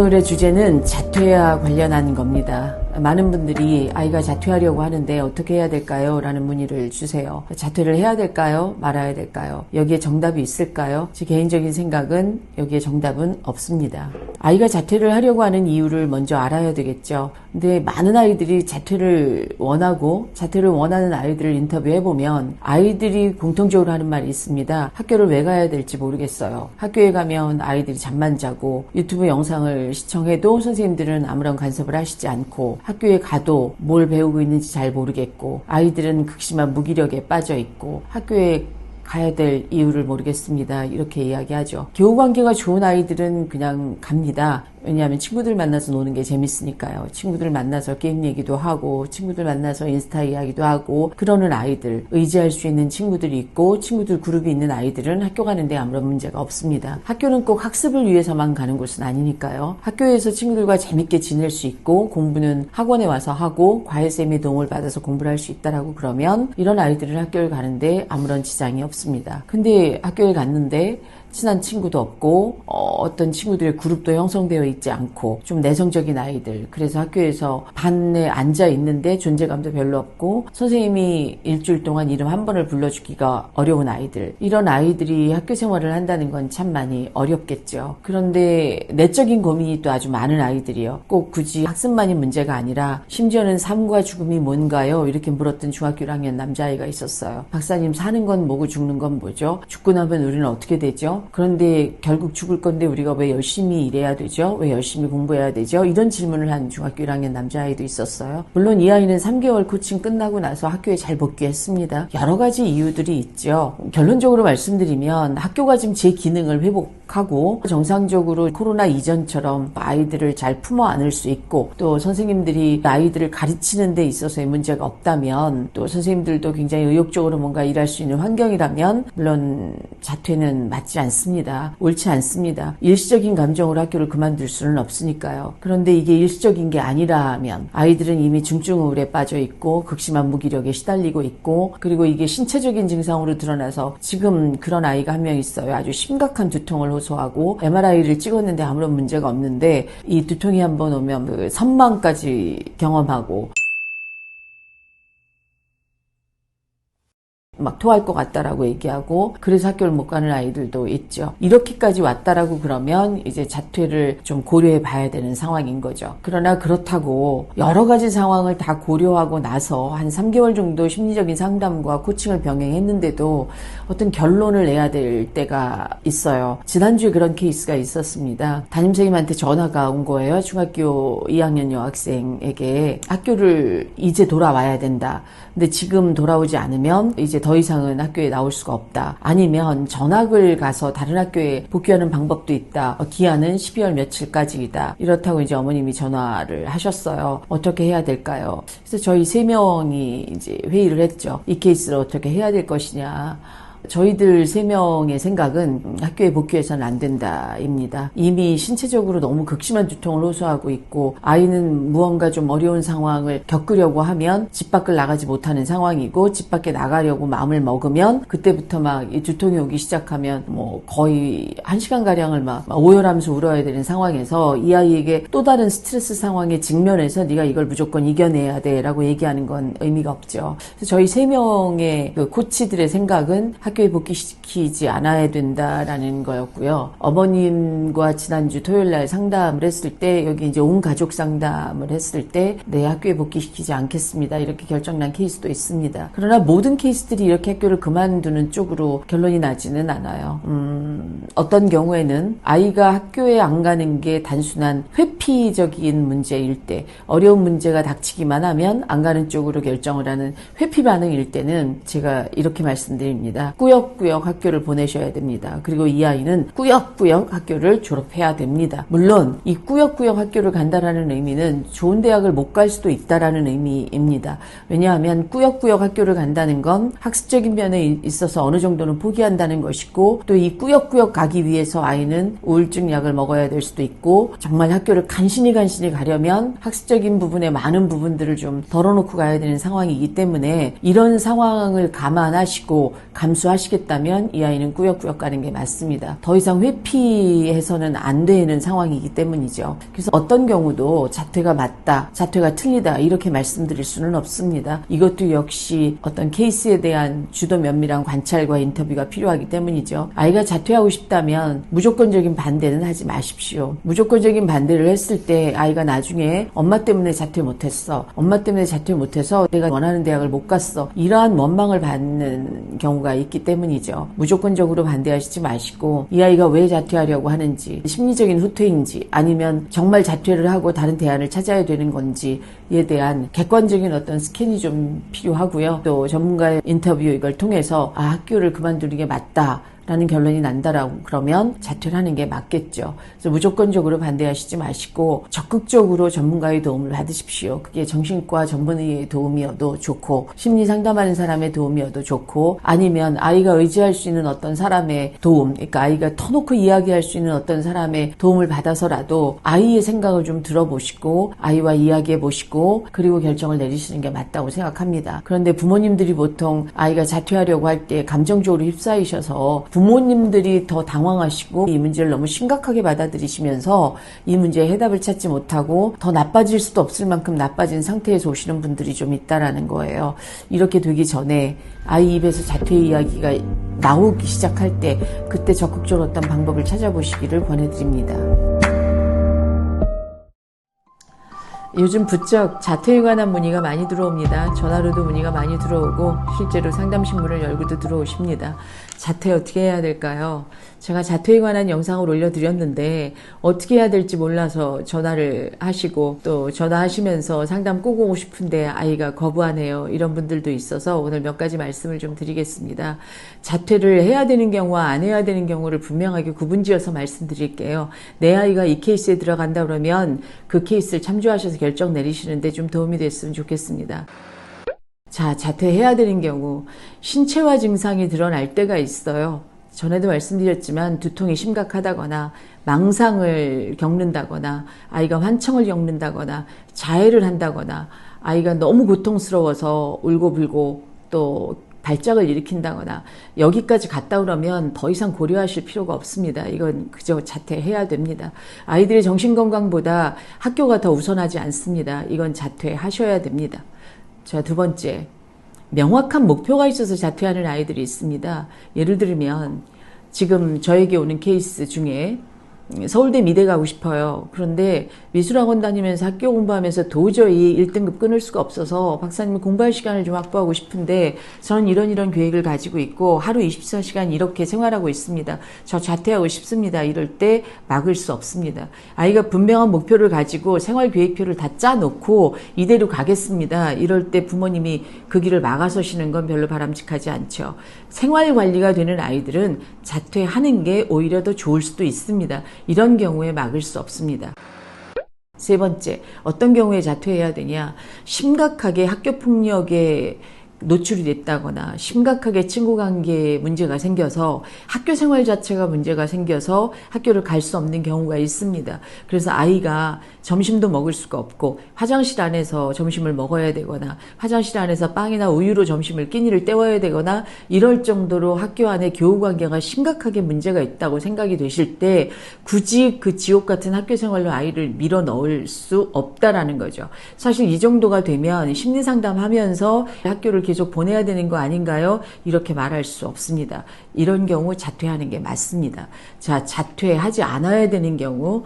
오늘의 주제는 자퇴와 관련한 겁니다. 많은 분들이 아이가 자퇴하려고 하는데 어떻게 해야 될까요? 라는 문의를 주세요. 자퇴를 해야 될까요? 말아야 될까요? 여기에 정답이 있을까요? 제 개인적인 생각은 여기에 정답은 없습니다. 아이가 자퇴를 하려고 하는 이유를 먼저 알아야 되겠죠. 근데 많은 아이들이 자퇴를 원하고 자퇴를 원하는 아이들을 인터뷰해 보면 아이들이 공통적으로 하는 말이 있습니다. 학교를 왜 가야 될지 모르겠어요. 학교에 가면 아이들이 잠만 자고 유튜브 영상을 시청해도 선생님들은 아무런 간섭을 하시지 않고 학교에 가도 뭘 배우고 있는지 잘 모르겠고 아이들은 극심한 무기력에 빠져 있고 학교에 가야 될 이유를 모르겠습니다. 이렇게 이야기하죠. 교우 관계가 좋은 아이들은 그냥 갑니다. 왜냐하면 친구들 만나서 노는 게 재밌으니까요. 친구들 만나서 게임 얘기도 하고, 친구들 만나서 인스타 이야기도 하고, 그러는 아이들, 의지할 수 있는 친구들이 있고, 친구들 그룹이 있는 아이들은 학교 가는데 아무런 문제가 없습니다. 학교는 꼭 학습을 위해서만 가는 곳은 아니니까요. 학교에서 친구들과 재밌게 지낼 수 있고, 공부는 학원에 와서 하고, 과외쌤의 도움을 받아서 공부를 할 수 있다라고 그러면, 이런 아이들은 학교를 가는데 아무런 지장이 없습니다. 근데 학교에 갔는데, 친한 친구도 없고 어, 떤 친구들의 그룹도 형성되어 있지 않고 좀 내성적인 아이들. 그래서 학교에서 반에 앉아 있는데 존재감도 별로 없고 선생님이 일주일 동안 이름 한 번을 불러주기가 어려운 아이들. 이런 아이들이 학교 생활을 한다는 건 참 많이 어렵겠죠. 그런데 내적인 고민이 또 아주 많은 아이들이요. 꼭 굳이 학습만이 문제가 아니라 심지어는 삶과 죽음이 뭔가요? 이렇게 물었던 중학교 1학년 남자아이가 있었어요. 박사님 사는 건 뭐고 죽는 건 뭐죠? 죽고 나면 우리는 어떻게 되죠 그런데 결국 죽을 건데 우리가 왜 열심히 일해야 되죠? 왜 열심히 공부해야 되죠? 이런 질문을 한 중학교 1학년 남자아이도 있었어요. 물론 이 아이는 3개월 코칭 끝나고 나서 학교에 잘 복귀했습니다. 여러 가지 이유들이 있죠. 결론적으로 말씀드리면 학교가 지금 제 기능을 회복하고 정상적으로 코로나 이전처럼 아이들을 잘 품어 안을 수 있고 또 선생님들이 아이들을 가르치는 데 있어서의 문제가 없다면 또 선생님들도 굉장히 의욕적으로 뭔가 일할 수 있는 환경이라면 물론 자퇴는 맞지 않습니다. 않습니다. 옳지 않습니다. 일시적인 감정으로 학교를 그만둘 수는 없으니까요. 그런데 이게 일시적인 게 아니라면 아이들은 이미 중증 우울에 빠져 있고 극심한 무기력에 시달리고 있고 그리고 이게 신체적인 증상으로 드러나서 지금 그런 아이가 한 명 있어요. 아주 심각한 두통을 호소하고 MRI를 찍었는데 아무런 문제가 없는데 이 두통이 한번 오면 그 선망까지 경험하고 막 토할 것 같다라고 얘기하고 그래서 학교를 못 가는 아이들도 있죠. 이렇게까지 왔다라고 그러면 이제 자퇴를 좀 고려해 봐야 되는 상황인 거죠. 그러나 그렇다고 여러 가지 상황을 다 고려하고 나서 한 3개월 정도 심리적인 상담과 코칭을 병행했는데도 어떤 결론을 내야 될 때가 있어요. 지난주에 그런 케이스가 있었습니다. 담임선생님한테 전화가 온 거예요. 중학교 2학년 여학생에게 학교를 이제 돌아와야 된다. 근데 지금 돌아오지 않으면 이제 더더 이상은 학교에 나올 수가 없다. 아니면 전학을 가서 다른 학교에 복귀하는 방법도 있다. 어, 기한은 12월 며칠까지이다. 이렇다고 이제 어머님이 전화를 하셨어요. 어떻게 해야 될까요? 그래서 저희 세 명이 이제 회의를 했죠. 이 케이스를 어떻게 해야 될 것이냐. 저희들 세 명의 생각은 학교에 복귀해서는 안 된다입니다. 이미 신체적으로 너무 극심한 두통을 호소하고 있고 아이는 무언가 좀 어려운 상황을 겪으려고 하면 집 밖을 나가지 못하는 상황이고 집 밖에 나가려고 마음을 먹으면 그때부터 막 이 두통이 오기 시작하면 뭐 거의 한 시간 가량을 막 오열하면서 울어야 되는 상황에서 이 아이에게 또 다른 스트레스 상황에 직면해서 네가 이걸 무조건 이겨내야 돼라고 얘기하는 건 의미가 없죠. 그래서 저희 세 명의 그 코치들의 생각은 학 교에 복귀시키지 않아야 된다라는 거였고요. 어머님과 지난주 토요일 날 상담을 했을 때 여기 이제 온 가족 상담을 했을 때내 학교에 복귀시키지 않겠습니다. 이렇게 결정난 케이스도 있습니다. 그러나 모든 케이스들이 이렇게 학교를 그만두는 쪽으로 결론이 나지는 않아요. 음, 어떤 경우에는 아이가 학교에 안 가는 게 단순한 회피적인 문제일 때 어려운 문제가 닥치기만 하면 안 가는 쪽으로 결정을 하는 회피 반응일 때는 제가 이렇게 말씀드립니다. 꾸역꾸역 학교를 보내셔야 됩니다. 그리고 이 아이는 꾸역꾸역 학교를 졸업해야 됩니다. 물론 이 꾸역꾸역 학교를 간다라는 의미는 좋은 대학을 못 갈 수도 있다라는 의미입니다. 왜냐하면 꾸역꾸역 학교를 간다는 건 학습적인 면에 있어서 어느 정도는 포기한다는 것이고 또 이 꾸역꾸역 가기 위해서 아이는 우울증 약을 먹어야 될 수도 있고 정말 학교를 간신히 간신히 가려면 학습적인 부분에 많은 부분들을 좀 덜어놓고 가야 되는 상황이기 때문에 이런 상황을 감안하시고 감수하 자수하시겠다면 이 아이는 꾸역꾸역 가는 게 맞습니다. 더 이상 회피해서는 안 되는 상황이기 때문이죠. 그래서 어떤 경우도 자퇴가 맞다, 자퇴가 틀리다 이렇게 말씀드릴 수는 없습니다. 이것도 역시 어떤 케이스에 대한 주도 면밀한 관찰과 인터뷰가 필요하기 때문이죠. 아이가 자퇴하고 싶다면 무조건적인 반대는 하지 마십시오. 무조건적인 반대를 했을 때 아이가 나중에 엄마 때문에 자퇴 못했어. 엄마 때문에 자퇴 못해서 내가 원하는 대학을 못 갔어. 이러한 원망을 받는 경우가 있기 때문이죠. 무조건적으로 반대하시지 마시고 이 아이가 왜 자퇴하려고 하는지 심리적인 후퇴인지 아니면 정말 자퇴를 하고 다른 대안을 찾아야 되는 건지에 대한 객관적인 어떤 스캔이 좀 필요하고요. 또 전문가의 인터뷰 이걸 통해서 아 학교를 그만두는 게 맞다. 라는 결론이 난다라고 그러면 자퇴를 하는 게 맞겠죠. 그래서 무조건적으로 반대하시지 마시고 적극적으로 전문가의 도움을 받으십시오. 그게 정신과 전문의의 도움이어도 좋고 심리 상담하는 사람의 도움이어도 좋고 아니면 아이가 의지할 수 있는 어떤 사람의 도움, 그러니까 아이가 터놓고 이야기할 수 있는 어떤 사람의 도움을 받아서라도 아이의 생각을 좀 들어보시고 아이와 이야기해 보시고 그리고 결정을 내리시는 게 맞다고 생각합니다. 그런데 부모님들이 보통 아이가 자퇴하려고 할 때 감정적으로 휩싸이셔서 부모 님들이 더 당황하시고 이 문제를 너무 심각하게 받아들이시면서 이 문제에 해답을 찾지 못하고 더 나빠질 수도 없을 만큼 나빠진 상태에서 오시는 분들이 좀 있다라는 거예요. 이렇게 되기 전에 아이 입에서 자퇴 이야기가 나오기 시작할 때 그때 적극적으로 어떤 방법을 찾아보시기를 권해드립니다. 요즘 부쩍 자퇴에 관한 문의가 많이 들어옵니다. 전화로도 문의가 많이 들어오고 실제로 상담 신문을 열고도 들어오십니다. 자퇴 어떻게 해야 될까요? 제가 자퇴에 관한 영상을 올려드렸는데 어떻게 해야 될지 몰라서 전화를 하시고 또 전화하시면서 상담 꼭 오고 싶은데 아이가 거부하네요. 이런 분들도 있어서 오늘 몇 가지 말씀을 좀 드리겠습니다. 자퇴를 해야 되는 경우와 안 해야 되는 경우를 분명하게 구분지어서 말씀드릴게요. 내 아이가 이 케이스에 들어간다 그러면 그 케이스를 참조하셔서 결정 내리시는데 좀 도움이 됐으면 좋겠습니다. 자, 자퇴해야 되는 경우 신체화 증상이 드러날 때가 있어요. 전에도 말씀드렸지만 두통이 심각하다거나 망상을 겪는다거나 아이가 환청을 겪는다거나 자해를 한다거나 아이가 너무 고통스러워서 울고불고 또 발작을 일으킨다거나 여기까지 갔다 그러면 더 이상 고려하실 필요가 없습니다. 이건 그저 자퇴해야 됩니다. 아이들의 정신건강보다 학교가 더 우선하지 않습니다. 이건 자퇴하셔야 됩니다. 자, 두 번째. 명확한 목표가 있어서 자퇴하는 아이들이 있습니다. 예를 들면, 지금 저에게 오는 케이스 중에 서울대 미대 가고 싶어요. 그런데 미술학원 다니면서 학교 공부하면서 도저히 1등급 끊을 수가 없어서 박사님 공부할 시간을 좀 확보하고 싶은데 저는 이런 이런 계획을 가지고 있고 하루 24시간 이렇게 생활하고 있습니다. 저 자퇴하고 싶습니다. 이럴 때 막을 수 없습니다. 아이가 분명한 목표를 가지고 생활 계획표를 다 짜놓고 이대로 가겠습니다. 이럴 때 부모님이 그 길을 막아서시는 건 별로 바람직하지 않죠. 생활 관리가 되는 아이들은 자퇴하는 게 오히려 더 좋을 수도 있습니다. 이런 경우에 막을 수 없습니다. 세 번째, 어떤 경우에 자퇴해야 되냐? 심각하게 학교 폭력에 노출이 됐다거나 심각하게 친구 관계에 문제가 생겨서 학교 생활 자체가 문제가 생겨서 학교를 갈 수 없는 경우가 있습니다. 그래서 아이가 점심도 먹을 수가 없고 화장실 안에서 점심을 먹어야 되거나 화장실 안에서 빵이나 우유로 점심을 끼니를 때워야 되거나 이럴 정도로 학교 안에 교우 관계가 심각하게 문제가 있다고 생각이 되실 때 굳이 그 지옥 같은 학교 생활로 아이를 밀어 넣을 수 없다라는 거죠. 사실 이 정도가 되면 심리 상담하면서 학교를 계속 보내야 되는 거 아닌가요? 이렇게 말할 수 없습니다. 이런 경우 자퇴하는 게 맞습니다. 자, 자퇴하지 않아야 되는 경우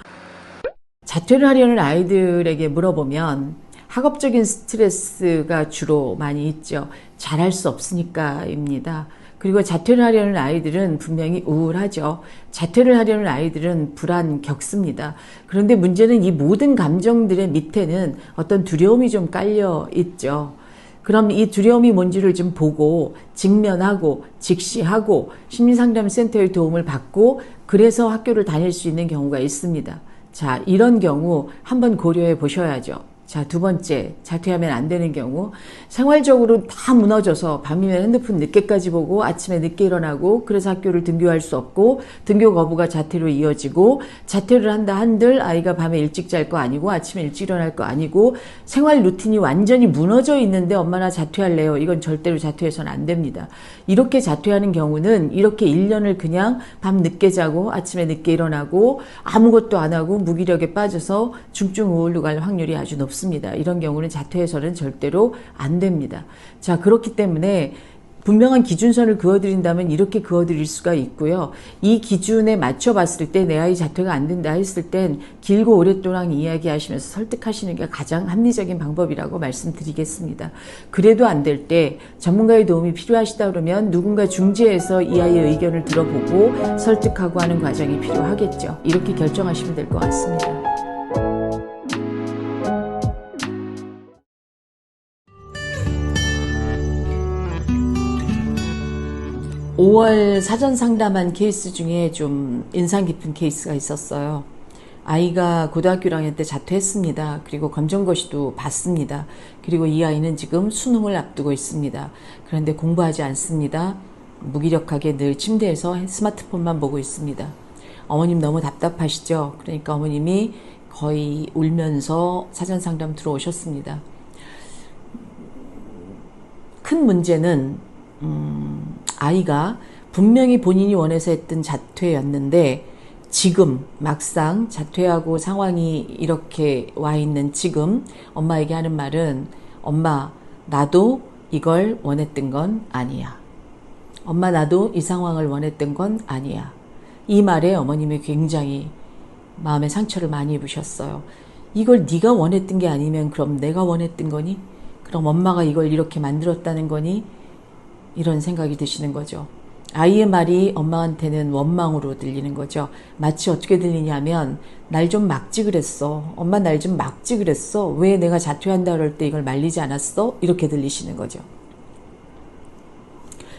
자퇴를 하려는 아이들에게 물어보면 학업적인 스트레스가 주로 많이 있죠. 잘할 수 없으니까입니다. 그리고 자퇴를 하려는 아이들은 분명히 우울하죠. 자퇴를 하려는 아이들은 불안 겪습니다. 그런데 문제는 이 모든 감정들의 밑에는 어떤 두려움이 좀 깔려 있죠. 그럼 이 두려움이 뭔지를 좀 보고 직면하고 직시하고 심리상담센터의 도움을 받고 그래서 학교를 다닐 수 있는 경우가 있습니다. 자, 이런 경우 한번 고려해 보셔야죠. 자, 두 번째, 자퇴하면 안 되는 경우. 생활적으로 다 무너져서 밤이면 핸드폰 늦게까지 보고 아침에 늦게 일어나고 그래서 학교를 등교할 수 없고 등교 거부가 자퇴로 이어지고 자퇴를 한다 한들 아이가 밤에 일찍 잘 거 아니고 아침에 일찍 일어날 거 아니고 생활 루틴이 완전히 무너져 있는데 엄마나 자퇴할래요. 이건 절대로 자퇴해서는 안 됩니다. 이렇게 자퇴하는 경우는 이렇게 1년을 그냥 밤 늦게 자고 아침에 늦게 일어나고 아무것도 안 하고 무기력에 빠져서 중증 우울로 갈 확률이 아주 높습니다. 이런 경우는 자퇴해서는 절대로 안 됩니다. 자, 그렇기 때문에 분명한 기준선을 그어드린다면 이렇게 그어드릴 수가 있고요. 이 기준에 맞춰봤을 때 내 아이 자퇴가 안 된다 했을 땐 길고 오랫동안 이야기하시면서 설득하시는 게 가장 합리적인 방법이라고 말씀드리겠습니다. 그래도 안 될 때 전문가의 도움이 필요하시다 그러면 누군가 중재해서 이 아이의 의견을 들어보고 설득하고 하는 과정이 필요하겠죠. 이렇게 결정하시면 될 것 같습니다. 5월 사전 상담한 케이스 중에 좀 인상 깊은 케이스가 있었어요. 아이가 고등학교 1학년 때 자퇴했습니다. 그리고 검정고시도 봤습니다. 그리고 이 아이는 지금 수능을 앞두고 있습니다. 그런데 공부하지 않습니다. 무기력하게 늘 침대에서 스마트폰만 보고 있습니다. 어머님 너무 답답하시죠? 그러니까 어머님이 거의 울면서 사전 상담 들어오셨습니다. 큰 문제는 음, 아이가 분명히 본인이 원해서 했던 자퇴였는데 지금 막상 자퇴하고 상황이 이렇게 와 있는 지금 엄마에게 하는 말은 엄마 나도 이걸 원했던 건 아니야. 엄마 나도 이 상황을 원했던 건 아니야. 이 말에 어머님이 굉장히 마음에 상처를 많이 입으셨어요. 이걸 네가 원했던 게 아니면 그럼 내가 원했던 거니? 그럼 엄마가 이걸 이렇게 만들었다는 거니? 이런 생각이 드시는 거죠. 아이의 말이 엄마한테는 원망으로 들리는 거죠. 마치 어떻게 들리냐면 날 좀 막지 그랬어. 엄마 날 좀 막지 그랬어. 왜 내가 자퇴한다 그럴 때 이걸 말리지 않았어? 이렇게 들리시는 거죠.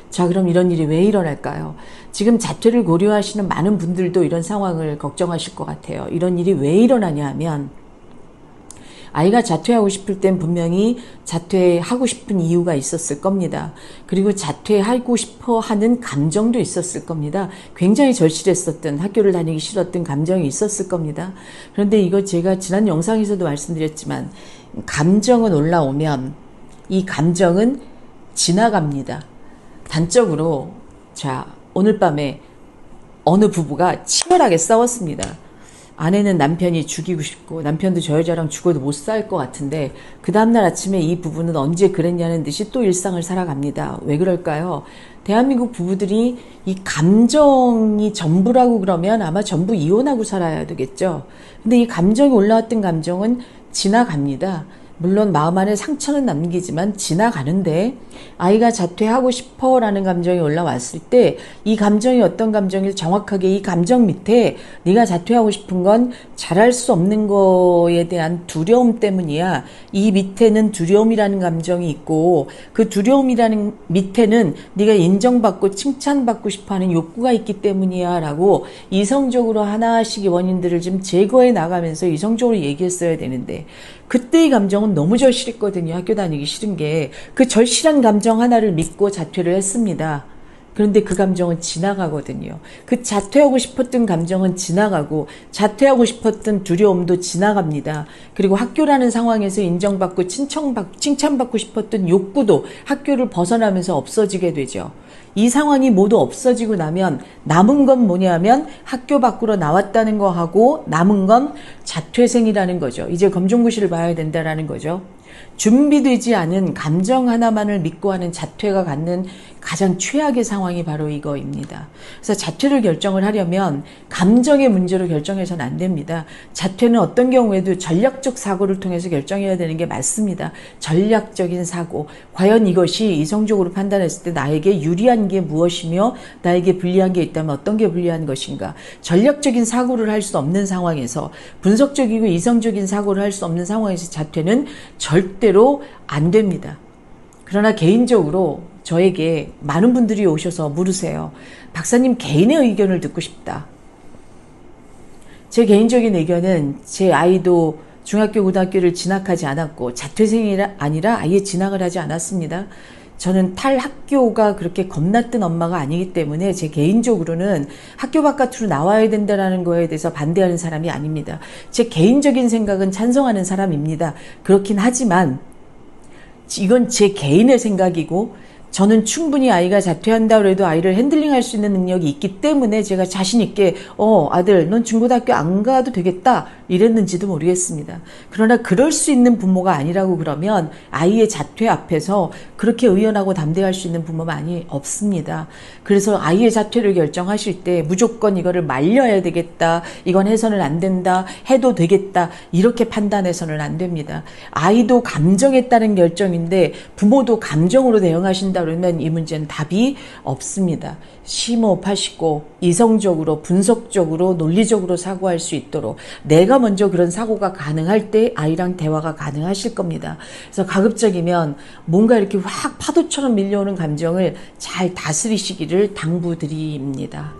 자, 그럼 이런 일이 왜 일어날까요? 지금 자퇴를 고려하시는 많은 분들도 이런 상황을 걱정하실 것 같아요. 이런 일이 왜 일어나냐 하면 아이가 자퇴하고 싶을 땐 분명히 자퇴하고 싶은 이유가 있었을 겁니다. 그리고 자퇴하고 싶어 하는 감정도 있었을 겁니다. 굉장히 절실했었던 학교를 다니기 싫었던 감정이 있었을 겁니다. 그런데 이거 제가 지난 영상에서도 말씀드렸지만 감정은 올라오면 이 감정은 지나갑니다. 단적으로 자 오늘 밤에 어느 부부가 치열하게 싸웠습니다. 아내는 남편이 죽이고 싶고 남편도 저 여자랑 죽어도 못 살 것 같은데 그 다음날 아침에 이 부부는 언제 그랬냐는 듯이 또 일상을 살아갑니다. 왜 그럴까요? 대한민국 부부들이 이 감정이 전부라고 그러면 아마 전부 이혼하고 살아야 되겠죠. 근데 이 감정이 올라왔던 감정은 지나갑니다. 물론 마음 안에 상처는 남기지만 지나가는데 아이가 자퇴하고 싶어 라는 감정이 올라왔을 때 이 감정이 어떤 감정일 정확하게 이 감정 밑에 네가 자퇴하고 싶은 건 잘할 수 없는 거에 대한 두려움 때문이야. 이 밑에는 두려움이라는 감정이 있고 그 두려움이라는 밑에는 네가 인정받고 칭찬받고 싶어하는 욕구가 있기 때문이야 라고 이성적으로 하나씩의 원인들을 좀 제거해 나가면서 이성적으로 얘기했어야 되는데 그때의 감정은 너무 절실했거든요. 학교 다니기 싫은 게. 그 절실한 감정 하나를 믿고 자퇴를 했습니다. 그런데 그 감정은 지나가거든요. 그 자퇴하고 싶었던 감정은 지나가고 자퇴하고 싶었던 두려움도 지나갑니다. 그리고 학교라는 상황에서 인정받고 칭찬받, 칭찬받고 싶었던 욕구도 학교를 벗어나면서 없어지게 되죠. 이 상황이 모두 없어지고 나면 남은 건 뭐냐면 학교 밖으로 나왔다는 거하고 남은 건 자퇴생이라는 거죠. 이제 검정고시를 봐야 된다라는 거죠. 준비되지 않은 감정 하나만을 믿고 하는 자퇴가 갖는 가장 최악의 상황이 바로 이거입니다. 그래서 자퇴를 결정을 하려면 감정의 문제로 결정해서는 안 됩니다. 자퇴는 어떤 경우에도 전략적 사고를 통해서 결정해야 되는 게 맞습니다. 전략적인 사고. 과연 이것이 이성적으로 판단했을 때 나에게 유리한 게 무엇이며 나에게 불리한 게 있다면 어떤 게 불리한 것인가. 전략적인 사고를 할 수 없는 상황에서 분석적이고 이성적인 사고를 할 수 없는 상황에서 자퇴는 절대 로 안 됩니다. 그러나 개인적으로 저에게 많은 분들이 오셔서 물으세요. 박사님 개인의 의견을 듣고 싶다. 제 개인적인 의견은 제 아이도 중학교, 고등학교를 진학하지 않았고 자퇴생이 아니라 아예 진학을 하지 않았습니다. 저는 탈 학교가 그렇게 겁났던 엄마가 아니기 때문에 제 개인적으로는 학교 바깥으로 나와야 된다는 거에 대해서 반대하는 사람이 아닙니다. 제 개인적인 생각은 찬성하는 사람입니다. 그렇긴 하지만 이건 제 개인의 생각이고 저는 충분히 아이가 자퇴한다 그래도 아이를 핸들링할 수 있는 능력이 있기 때문에 제가 자신 있게 어 아들 넌 중고등학교 안 가도 되겠다 이랬는지도 모르겠습니다. 그러나 그럴 수 있는 부모가 아니라고 그러면 아이의 자퇴 앞에서 그렇게 의연하고 담대할 수 있는 부모 많이 없습니다. 그래서 아이의 자퇴를 결정하실 때 무조건 이거를 말려야 되겠다 이건 해서는 안 된다 해도 되겠다 이렇게 판단해서는 안 됩니다. 아이도 감정에 따른 결정인데 부모도 감정으로 대응하신다 그러면 이 문제는 답이 없습니다. 심호흡하시고 이성적으로 분석적으로 논리적으로 사고할 수 있도록 내가 먼저 그런 사고가 가능할 때 아이랑 대화가 가능하실 겁니다. 그래서 가급적이면 뭔가 이렇게 확 파도처럼 밀려오는 감정을 잘 다스리시기를 당부드립니다.